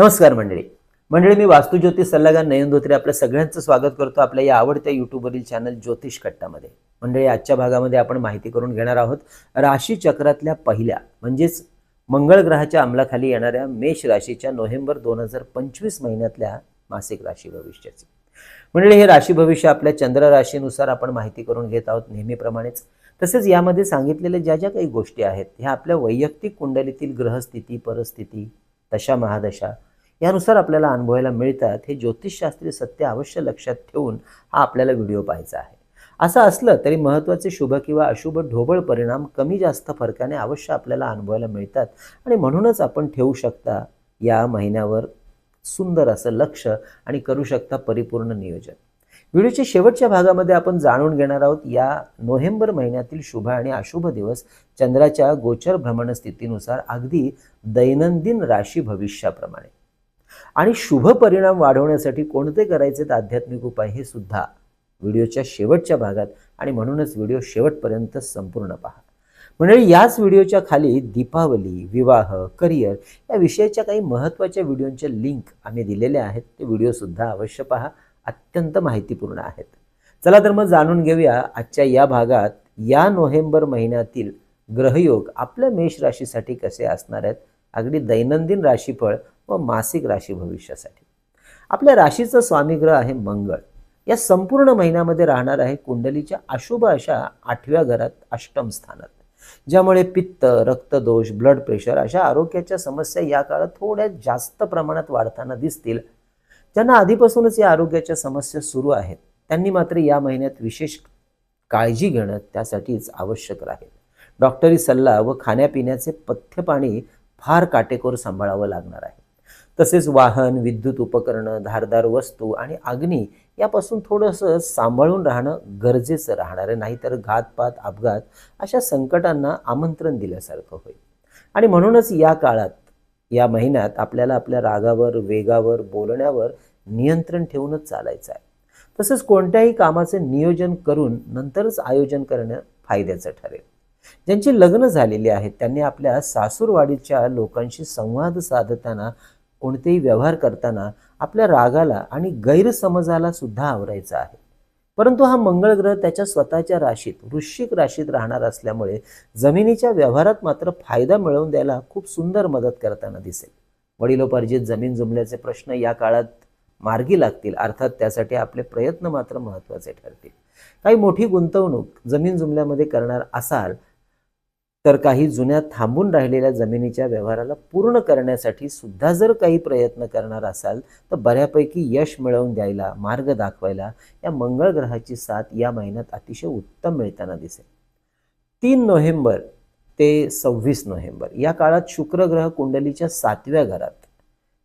नमस्कार मंडळी. मंडळी मी वास्तुज्योतिष सल्लागार नयन धोत्रे आपल्या सगळ्यांचं स्वागत करतो आपल्या या आवडत्या युट्यूबवरील चॅनल ज्योतिष कट्टामध्ये. मंडळी आजच्या भागामध्ये आपण माहिती करून घेणार आहोत राशी चक्रातल्या पहिल्या म्हणजेच मंगळ ग्रहाच्या अंमलाखाली येणाऱ्या मेष राशीच्या नोव्हेंबर दोन हजार पंचवीस महिन्यातल्या मासिक राशी भविष्याची. मंडळी हे राशी भविष्य आपल्या चंद्र राशीनुसार आपण माहिती करून घेत आहोत नेहमीप्रमाणेच. तसेच यामध्ये सांगितलेल्या ज्या ज्या काही गोष्टी आहेत ह्या आपल्या वैयक्तिक कुंडलीतील ग्रहस्थिती परिस्थिती दशा महादशा यानुसार आपल्याला अनुभवायला मिळतात. हे ज्योतिषशास्त्रीय सत्य अवश्य लक्षात ठेवून हा आपल्याला व्हिडिओ पाहायचा आहे. असं असलं तरी महत्त्वाचे शुभ किंवा अशुभ ढोबळ परिणाम कमी जास्त फरकाने अवश्य आपल्याला अनुभवायला मिळतात. आणि म्हणूनच आपण ठेवू शकता या महिन्यावर सुंदर असं लक्ष आणि करू शकता परिपूर्ण नियोजन. व्हिडिओच्या शेवटच्या भागामध्ये आपण जाणून घेणार आहोत या नोव्हेंबर महिन्यातील शुभ आणि अशुभ दिवस चंद्राच्या गोचर भ्रमण स्थितीनुसार अगदी दैनंदिन राशी भविष्याप्रमाणे. आणि शुभ परिणाम वाढवण्यासाठी कोणते करायचे आध्यात्मिक उपाय हे सुद्धा व्हिडिओच्या शेवटच्या भागात आणि म्हणूनच व्हिडिओ शेवटपर्यंत संपूर्ण पहा. मंडळी याच व्हिडिओच्या खाली दीपावली विवाह करिअर या विषयाच्या काही महत्त्वाच्या व्हिडिओंच्या लिंक आम्ही दिलेल्या आहेत. ते व्हिडिओसुद्धा अवश्य पहा. अत्यंत माहितीपूर्ण आहेत. चला तर मग जाणून घेऊया आजच्या या भागात या नोव्हेंबर महिन्यातील ग्रहयोग आपल्या मेष राशीसाठी कसे असणार आहेत. अगदी दैनंदिन राशीफळ व मासिक राशी भविष्यासाठी. आपल्या राशीचं स्वामीग्रह आहे मंगळ. या संपूर्ण महिन्यामध्ये राहणार आहे कुंडलीच्या अशुभ अशा आठव्या घरात अष्टम स्थानात. ज्यामुळे पित्त रक्तदोष ब्लड प्रेशर अशा आरोग्याच्या समस्या या काळात थोड्या जास्त प्रमाणात वाढताना दिसतील. ज्यांना आधीपासूनच या आरोग्याच्या समस्या सुरू आहेत त्यांनी मात्र या महिन्यात विशेष काळजी घेणं त्यासाठीच आवश्यक राहील. डॉक्टरी सल्ला व खाण्यापिण्याचे पथ्य पाणी फार काटेकोर सांभाळावं लागणार आहे. तसेच वाहन विद्युत उपकरणं धारदार वस्तू आणि अग्नी यापासून थोडंसं सांभाळून राहणं गरजेचं राहणार आहे. नाहीतर घातपात अपघात अशा संकटांना आमंत्रण दिल्यासारखं होईल. आणि म्हणूनच या काळात या महिन्यात आपल्याला आपल्या रागावर वेगावर बोलण्यावर नियंत्रण ठेवूनच चालायचं आहे. तसंच कोणत्याही कामाचे नियोजन करून नंतरच आयोजन करणं फायद्याचं ठरेल. ज्यांची लग्न झालेली आहेत त्यांनी आपल्या सासूरवाडीच्या लोकांशी संवाद साधताना कोणतेही व्यवहार करताना आपल्या रागाला आणि गैरसमजाला सुद्धा आवरायचा आहे. परंतु हा मंगळ ग्रह त्याच्या स्वतःच्या राशीत वृश्चिक राशीत राहणार असल्यामुळे जमिनीच्या व्यवहारात मात्र फायदा मिळवून द्यायला खूप सुंदर मदत करताना दिसेल. वडिलोपार्जित जमीन जुमल्याचे प्रश्न या काळात मार्गी लागतील अर्थात त्यासाठी आपले प्रयत्न मात्र महत्त्वाचे ठरतील. काही मोठी गुंतवणूक जमीन जुमल्यामध्ये करणार असाल तर काही जुन्या थांबून राहिलेल्या जमिनीच्या व्यवहाराला पूर्ण करण्यासाठी सुद्धा जर काही प्रयत्न करणार असाल तर बऱ्यापैकी यश मिळवून द्यायला मार्ग दाखवायला या मंगळ ग्रहाची साथ या महिन्यात अतिशय उत्तम मिळताना दिसेल. तीन नोव्हेंबर ते सव्वीस नोव्हेंबर या काळात शुक्र ग्रह कुंडलीच्या सातव्या घरात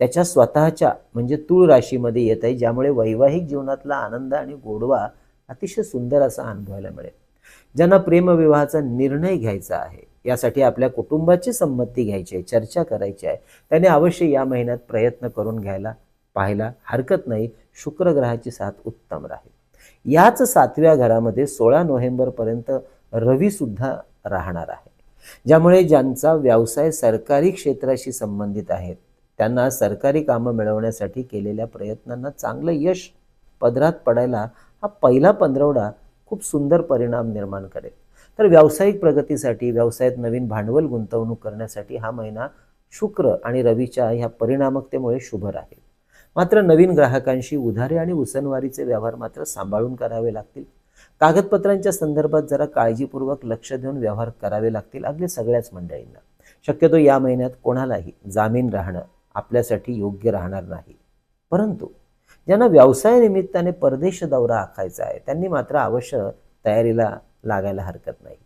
त्याच्या स्वतःच्या म्हणजे तूळ राशीमध्ये येत आहे ज्यामुळे वैवाहिक जीवनातला आनंद आणि गोडवा अतिशय सुंदर असा अनुभवायला मिळेल. ज्यांना प्रेमविवाहाचा निर्णय घ्यायचा आहे. यासाठी आपल्या कुटुंबाची संमती घ्यायची आहे चर्चा करायची आहे. त्याने अवश्य या महिन्यात प्रयत्न करून घ्यायला पाहायला हरकत नाही. शुक्र ग्रहाची साथ उत्तम राहील. याच सातव्या घरामध्ये सोळा नोव्हेंबरपर्यंत रवीसुद्धा राहणार आहे. ज्यामुळे ज्यांचा व्यवसाय सरकारी क्षेत्राशी संबंधित आहेत त्यांना सरकारी कामं मिळवण्यासाठी केलेल्या प्रयत्नांना चांगलं यश पदरात पडायला हा पहिला पंधरवडा खूप सुंदर परिणाम निर्माण करेल. तर व्यावसायिक प्रगतीसाठी व्यवसायात नवीन भांडवल गुंतवणूक करण्यासाठी हा महिना शुक्र आणि रवीच्या ह्या परिणामकतेमुळे शुभ राहील. मात्र नवीन ग्राहकांशी उधारे आणि उसनवारीचे व्यवहार मात्र सांभाळून करावे लागतील. कागदपत्रांच्या संदर्भात जरा काळजीपूर्वक लक्ष देऊन व्यवहार करावे लागतील अगदी सगळ्याच मंडळींना. शक्यतो या महिन्यात कोणालाही जामीन राहणं आपल्यासाठी योग्य राहणार नाही. परंतु ज्यांना व्यवसायानिमित्ताने परदेश दौरा आखायचा आहे त्यांनी मात्र अवश्य तयारीला लागायला हरकत नाही.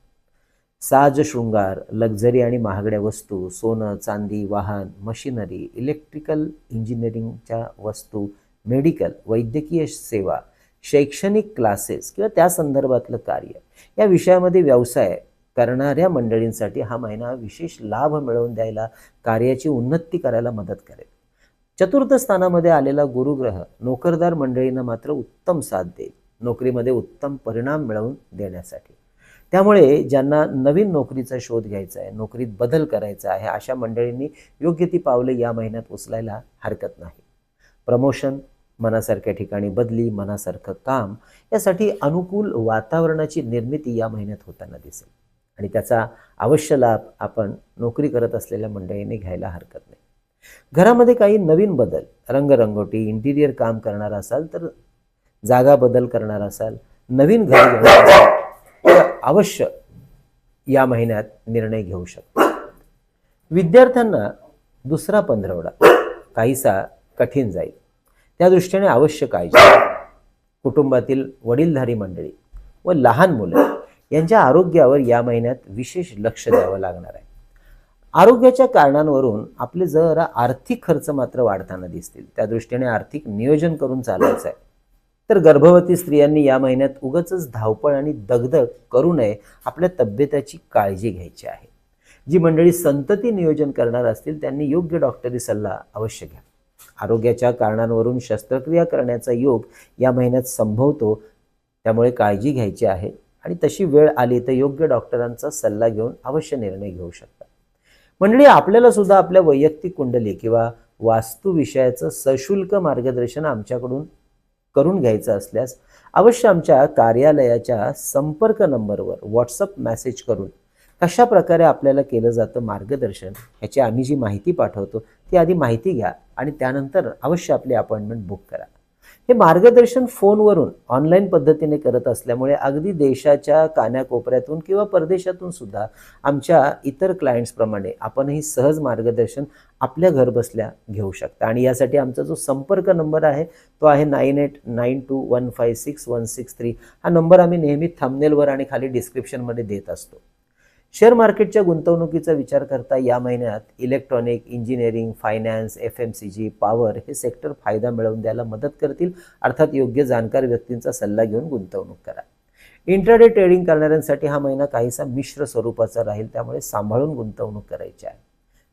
साज शृंगार लक्झरी आणि महागड्या वस्तू सोनं चांदी वाहन मशिनरी इलेक्ट्रिकल इंजिनिअरिंगच्या वस्तू मेडिकल वैद्यकीय सेवा शैक्षणिक क्लासेस किंवा त्या संदर्भातलं कार्य या विषयामध्ये व्यवसाय करणाऱ्या मंडळींसाठी हा महिना विशेष लाभ मिळवून द्यायला कार्याची उन्नती करायला मदत करेल. चतुर्थ स्थानामध्ये आलेला गुरुग्रह नोकरदार मंडळींना मात्र उत्तम साथ देईल. नोकरीमध्ये उत्तम परिणाम मिळवून देण्यासाठी. त्यामुळे ज्यांना नवीन नोकरीचा शोध घ्यायचा आहे नोकरीत बदल करायचा आहे अशा मंडळींनी योग्य ती पावले या महिन्यात उचलायला हरकत नाही. प्रमोशन मनासारख्या ठिकाणी बदली मनासारखं काम यासाठी अनुकूल वातावरणाची निर्मिती या महिन्यात होताना दिसेल. आणि त्याचा अवश्य लाभ आपण नोकरी करत असलेल्या मंडळींनी घ्यायला हरकत नाही. घरामध्ये काही नवीन बदल रंगरंगोटी इंटिरियर काम करणार असाल तर जागा बदल करणार असाल नवीन घर घेणार असाल तर अवश्य या महिन्यात निर्णय घेऊ शकता. विद्यार्थ्यांना दुसरा पंधरवडा काहीसा कठीण जाईल. त्या दृष्टीने अवश्य काळजी कुटुंबातील वडीलधारी मंडळी व लहान मुलं यांच्या आरोग्यावर या महिन्यात विशेष लक्ष द्यावं लागणार आहे. आरोग्याच्या कारणांवरून आपले जरा आर्थिक खर्च मात्र वाढताना दिसतील. त्या दृष्टीने आर्थिक नियोजन करून चालायचं आहे. तर गर्भवती स्त्रियांनी या महिन्यात उगच धावपळ आणि दगदग करू नये आपल्या तब्येताची काळजी घ्यायची आहे. जी मंडळी संतती नियोजन करणार असतील त्यांनी योग्य डॉक्टरी सल्ला अवश्य घ्या. आरोग्याच्या कारणांवरून शस्त्रक्रिया करण्याचा योग या महिन्यात संभवतो त्यामुळे काळजी घ्यायची आहे. आणि तशी वेळ आली तर योग्य डॉक्टरांचा सल्ला घेऊन अवश्य निर्णय घेऊ शकता. मंडळी आपल्याला सुद्धा आपल्या वैयक्तिक कुंडली किंवा वास्तुविषयाचं सशुल्क मार्गदर्शन आमच्याकडून करून घ्यायचं असल्यास अवश्य आमच्या कार्यालयाच्या संपर्क नंबरवर व्हॉट्सअप मेसेज करून कशा प्रकारे आपल्याला केलं जातं मार्गदर्शन ह्याची आम्ही जी माहिती पाठवतो ती आधी माहिती घ्या आणि त्यानंतर अवश्य आपली अपॉइंटमेंट बुक करा. हे मार्गदर्शन फोनवरून ऑनलाईन पद्धतीने करत असल्यामुळे अगदी देशाच्या कान्याकोपऱ्यातून किंवा परदेशातून सुद्धा आमच्या इतर क्लायंट्सप्रमाणे आपणही सहज मार्गदर्शन आपल्या घरबसल्या घेऊ शकता. आणि यासाठी आमचा जो संपर्क नंबर आहे तो आहे nine eight nine two one five six one six three. हा नंबर आम्ही नेहमी थंबनेलवर आणि खाली डिस्क्रिप्शनमध्ये देत असतो. शेअर मार्केटच्या गुंतवणुकीचा विचार करता या महिन्यात electronic engineering finance F M C G power हे सेक्टर फायदा मिळवून द्यायला मदत करतील. अर्थात योग्य जाणकार व्यक्तींचा सल्ला घेऊन गुंतवणूक करा. इंटरडे ट्रेडिंग करणाऱ्यांसाठी हा महिना काहीसा मिश्र स्वरूपाचा राहील त्यामुळे सांभाळून गुंतवणूक करायची आहे.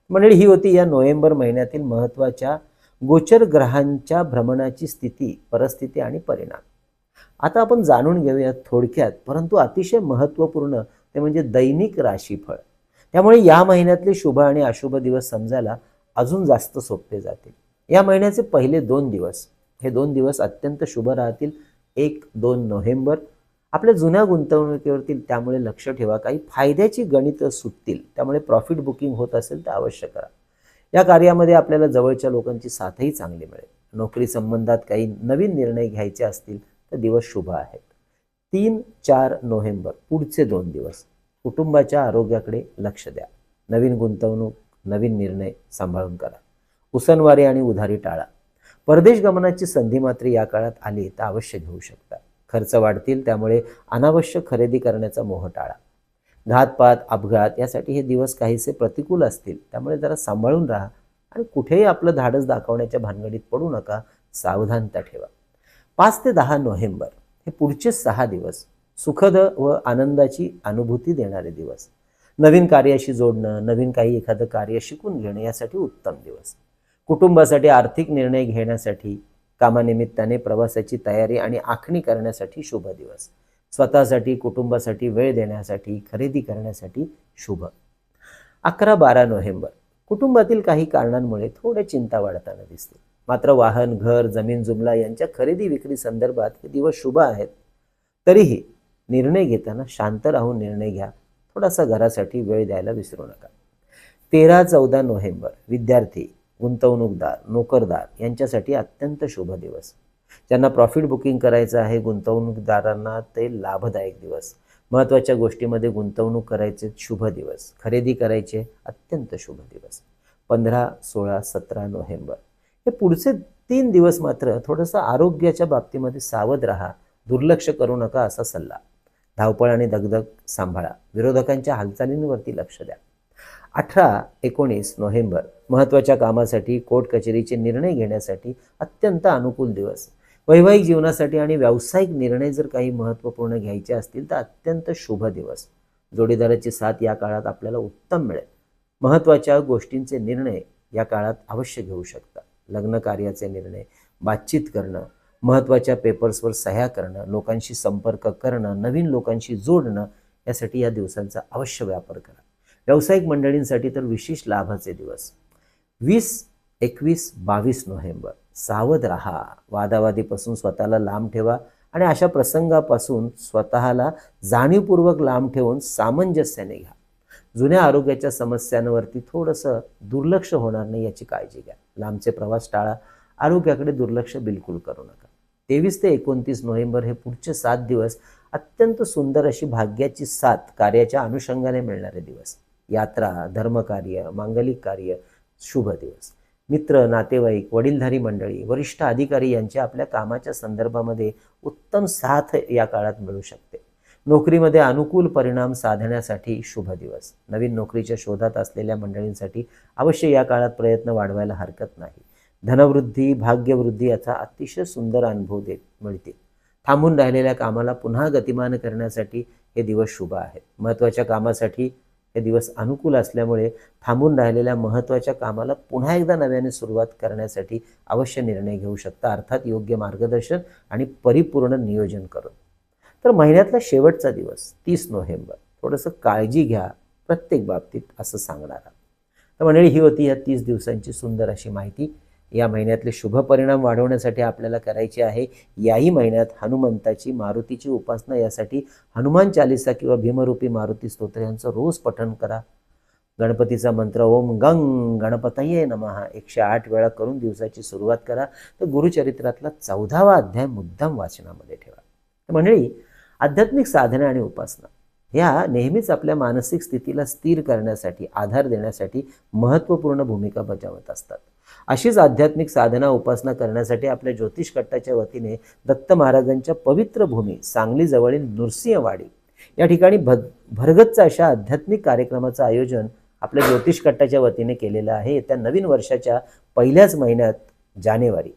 मंडळी ही होती या नोव्हेंबर महिन्यातील महत्त्वाच्या गोचर ग्रहांच्या भ्रमणाची स्थिती परिस्थिती आणि परिणाम. आता आपण जाणून घेऊया थोडक्यात परंतु अतिशय महत्त्वपूर्ण ते म्हणजे दैनिक राशीफळ. त्यामुळे या महिन्यातले शुभ आणि अशुभ दिवस समजायला अजून जास्त सोपे जातील. या महिन्याचे पहिले दोन दिवस हे दोन दिवस अत्यंत शुभ राहतील. एक दोन नोव्हेंबर. आपल्या जुन्या गुंतवणुकीवरतील त्यामुळे लक्ष ठेवा. काही फायद्याची गणितं सुटतील त्यामुळे प्रॉफिट बुकिंग होत असेल तर अवश्य करा. या कार्यामध्ये आपल्याला जवळच्या लोकांची साथही चांगली मिळेल. नोकरी संबंधात काही नवीन निर्णय घ्यायचे असतील तर दिवस शुभ आहेत तीन चार नोव्हेंबर पुढचे दोन दिवस. कुटुंबाच्या आरोग्याकडे लक्ष द्या. नवीन गुंतवणूक नवीन निर्णय सांभाळून करा. उसनवारी आणि उधारी टाळा. परदेश गमनाची संधी मात्र या काळात आली तर अवश्य घेऊ शकता. खर्च वाढतील त्यामुळे अनावश्यक खरेदी करण्याचा मोह टाळा. घातपात अपघात यासाठी हे दिवस काहीसे प्रतिकूल असतील त्यामुळे जरा सांभाळून राहा आणि कुठेही आपलं धाडस दाखवण्याच्या भानगडीत पडू नका सावधानता ठेवा. पाच ते दहा नोव्हेंबर. हे पुढचे सहा दिवस सुखद व आनंदाची अनुभूती देणारे दिवस. नवीन कार्याशी जोडणं नवीन काही एखादं कार्य शिकून घेणं यासाठी उत्तम दिवस. कुटुंबासाठी आर्थिक निर्णय घेण्यासाठी कामानिमित्ताने प्रवासाची तयारी आणि आखणी करण्यासाठी शुभ दिवस. स्वतःसाठी कुटुंबासाठी वेळ देण्यासाठी खरेदी करण्यासाठी शुभ. अकरा बारा नोव्हेंबर. कुटुंबातील काही कारणांमुळे थोड्या चिंता वाढताना दिसतील मात्र वाहन घर जमीन जुमला यांच्या खरेदी विक्री संदर्भात हे दिवस शुभ आहेत. तरीही निर्णय घेताना शांत राहून निर्णय घ्या. थोडासा घरासाठी वेळ द्यायला विसरू नका. तेरा चौदा नोव्हेंबर विद्यार्थी गुंतवणूकदार नोकरदार यांच्यासाठी अत्यंत शुभ दिवस. ज्यांना प्रॉफिट बुकिंग करायचं आहे गुंतवणूकदारांना ते लाभदायक दिवस. महत्त्वाच्या गोष्टीमध्ये गुंतवणूक करायचे शुभ दिवस. खरेदी करायचे अत्यंत शुभ दिवस. पंधरा सोळा सतरा नोव्हेंबर. हे पुढचे तीन दिवस मात्र थोडंसं आरोग्याच्या बाबतीमध्ये सावध राहा दुर्लक्ष करू नका असा सल्ला. धावपळ आणि दगदग सांभाळा. विरोधकांच्या हालचालींवरती लक्ष द्या. अठरा एकोणीस नोव्हेंबर महत्त्वाच्या कामासाठी कोर्ट कचेरीचे निर्णय घेण्यासाठी अत्यंत अनुकूल दिवस. वैवाहिक जीवनासाठी आणि व्यावसायिक निर्णय जर काही महत्त्वपूर्ण घ्यायचे असतील तर अत्यंत शुभ दिवस. जोडीदाराची साथ या काळात आपल्याला उत्तम मिळेल. महत्त्वाच्या गोष्टींचे निर्णय या काळात अवश्य घेऊ शकता. लग्न कार्याचे निर्णय बातचीत करणं महत्त्वाच्या पेपर्सवर सह्या करणं लोकांशी संपर्क करणं नवीन लोकांशी जोडणं यासाठी या दिवसांचा अवश्य व्यापार करा. व्यावसायिक मंडळींसाठी तर विशेष लाभाचे दिवस. वीस एकवीस बावीस नोव्हेंबर. सावध राहा. वादावादीपासून स्वतःला लांब ठेवा आणि अशा प्रसंगापासून स्वतःला जाणीवपूर्वक लांब ठेवून सामंजस्याने घ्या. जुन्या आरोग्याच्या समस्यांवरती थोडंसं दुर्लक्ष होणार नाही याची काळजी घ्या. लांबचे प्रवास टाळा. आरोग्याकडे दुर्लक्ष बिलकुल करू नका. तेवीस ते एकोणतीस नोव्हेंबर हे पुढचे सात दिवस अत्यंत सुंदर अशी भाग्याची साथ कार्याच्या अनुषंगाने मिळणारे दिवस. यात्रा धर्मकार्य मांगलिक कार्य शुभ दिवस. मित्र नातेवाईक वडीलधारी मंडळी वरिष्ठ अधिकारी यांच्या आपल्या कामाच्या संदर्भामध्ये उत्तम साथ या काळात मिळू शकते. नोकरीमध्ये अनुकूल परिणाम साधण्यासाठी शुभ दिवस. नवीन नोकरीच्या शोधात असलेल्या मंडळींसाठी अवश्य या काळात प्रयत्न वाढवायला हरकत नाही. धनवृद्धी भाग्यवृद्धी याचा अतिशय सुंदर अनुभव देत मिळतील. थांबून राहिलेल्या कामाला पुन्हा गतिमान करण्यासाठी हे दिवस शुभ आहेत. महत्त्वाच्या कामासाठी हे दिवस अनुकूल असल्यामुळे थांबून राहिलेल्या महत्त्वाच्या कामाला पुन्हा एकदा नव्याने सुरुवात करण्यासाठी अवश्य निर्णय घेऊ शकता. अर्थात योग्य मार्गदर्शन आणि परिपूर्ण नियोजन करून. तर महिन्यातला शेवटचा दिवस तीस नोव्हेंबर. थोडंसं काळजी घ्या प्रत्येक बाबतीत असं सांगणारा तर मंडळी ही होती या तीस दिवसांची सुंदर अशी माहिती. या महिन्यातले शुभ परिणाम वाढवण्यासाठी आपल्याला करायची आहे. याही महिन्यात हनुमंताची मारुतीची उपासना यासाठी हनुमान चालिसा किंवा भीमरूपी मारुती स्तोत्र यांचं रोज पठण करा. गणपतीचा मंत्र ओम गंग गणपतये नमहा एकशे आठ वेळा करून दिवसाची सुरुवात करा. तर गुरुचरित्रातला चौदावा अध्याय मुद्दाम वाचनामध्ये ठेवा. तर मंडळी आध्यात्मिक साधना आणि उपासना. ह्या नेहमीच आपल्या मानसिक स्थितीला स्थिर करण्यासाठी आधार देण्यासाठी महत्त्वपूर्ण भूमिका बजावत असतात. अशीच आध्यात्मिक साधना उपासना करण्यासाठी आपल्या ज्योतिष कट्टाच्या वतीने दत्त महाराजांच्या पवित्र भूमी सांगलीजवळील नृसिंहवाडी या ठिकाणी भ भरगच्च अशा आध्यात्मिक कार्यक्रमाचं आयोजन आपल्या ज्योतिष कट्टाच्या वतीने केलेलं आहे. येत्या नवीन वर्षाच्या पहिल्याच महिन्यात जानेवारी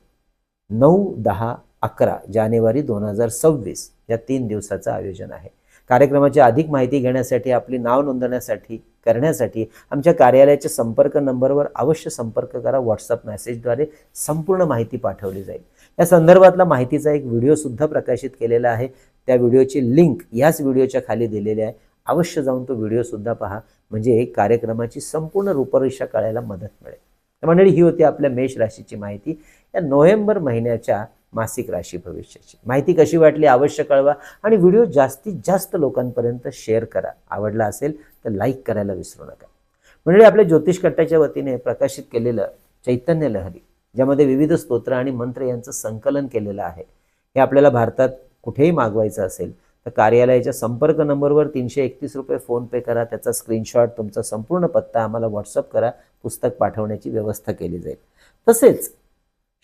नऊ दहा अकरा जानेवारी दोन हजार सव्वीस. या तीन दिवसाचं आयोजन आहे. कार्यक्रमाची अधिक माहिती घेण्यासाठी आपली नाव नोंदवण्यासाठी करण्यासाठी आमच्या कार्यालयाच्या संपर्क नंबरवर अवश्य संपर्क करा. व्हॉट्सअप मेसेजद्वारे संपूर्ण माहिती पाठवली जाईल. या संदर्भातला माहितीचा एक व्हिडिओसुद्धा प्रकाशित केलेला आहे. त्या व्हिडिओची लिंक याच व्हिडिओच्या खाली दिलेली आहे. अवश्य जाऊन तो व्हिडिओसुद्धा पहा. म्हणजे कार्यक्रमाची संपूर्ण रूपरेषा कळायला मदत मिळेल. मंडळी ही होती आपल्या मेष राशीची माहिती. या नोव्हेंबर महिन्याच्या मासिक राशी भविष्याची. माहिती कशी वाटली अवश्य कळवा आणि व्हिडिओ जास्तीत जास्त लोकांपर्यंत शेअर करा. आवडला असेल तर लाईक करायला विसरू नका. म्हणजे आपल्या ज्योतिष कट्ट्याच्या वतीने प्रकाशित केलेलं चैतन्य लहरी ज्यामध्ये विविध स्तोत्र आणि मंत्र यांचं संकलन केलेलं आहे हे आपल्याला भारतात कुठेही मागवायचं असेल तर कार्यालयाच्या संपर्क नंबरवर तीनशे एकतीस रुपये फोनपे करा. त्याचा स्क्रीनशॉट तुमचा संपूर्ण पत्ता आम्हाला व्हॉट्सअप करा. पुस्तक पाठवण्याची व्यवस्था केली जाईल. तसेच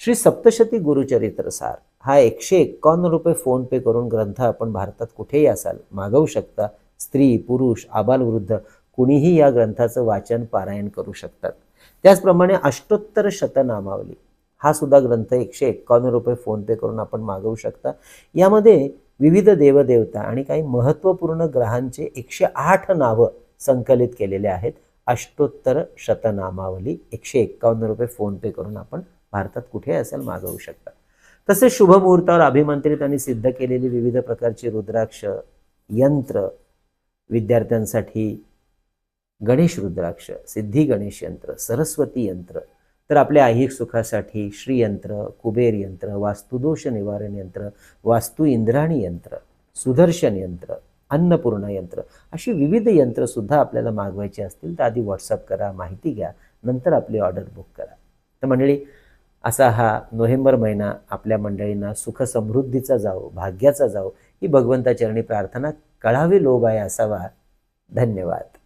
श्री सप्तशती गुरुचरित्रसार. हा एकशे एक्कावन्न रुपये फोनपे करून ग्रंथ आपण भारतात कुठेही असाल मागवू शकता. स्त्री पुरुष आबालवृद्ध कुणीही या ग्रंथाचं वाचन पारायण करू शकतात. त्याचप्रमाणे अष्टोत्तर शतनामावली. हा सुद्धा ग्रंथ एकशे एक्कावन्न रुपये फोनपे करून आपण मागवू शकता. यामध्ये विविध देवदेवता आणि काही महत्त्वपूर्ण ग्रहांचे एकशे आठ नावं संकलित केलेले आहेत. अष्टोत्तर शतनामावली एकशे एक्कावन्न रुपये फोनपे करून आपण भारतात कुठे असेल मागवू शकता. तसेच शुभ मुहूर्तावर अभिमंत्रित आणि सिद्ध केलेली विविध प्रकारची रुद्राक्ष यंत्र विद्यार्थ्यांसाठी गणेश रुद्राक्ष सिद्धी गणेश यंत्र सरस्वती यंत्र तर आपल्या ऐहिक सुखासाठी श्रीयंत्र कुबेर यंत्र वास्तुदोष निवारण यंत्र वास्तू इंद्राणी यंत्र सुदर्शन यंत्र अन्नपूर्ण यंत्र अशी विविध यंत्रसुद्धा आपल्याला मागवायची असतील तर आधी व्हॉट्सअप करा माहिती घ्या नंतर आपली ऑर्डर बुक करा. तर मंडळी असा हा नोव्हेंबर महिना आपल्या मंडळींना सुख समृद्धीचा जावो भाग्याचा जावो. ही भगवंताचरणी प्रार्थना कळावी लोभ आहे असावा धन्यवाद.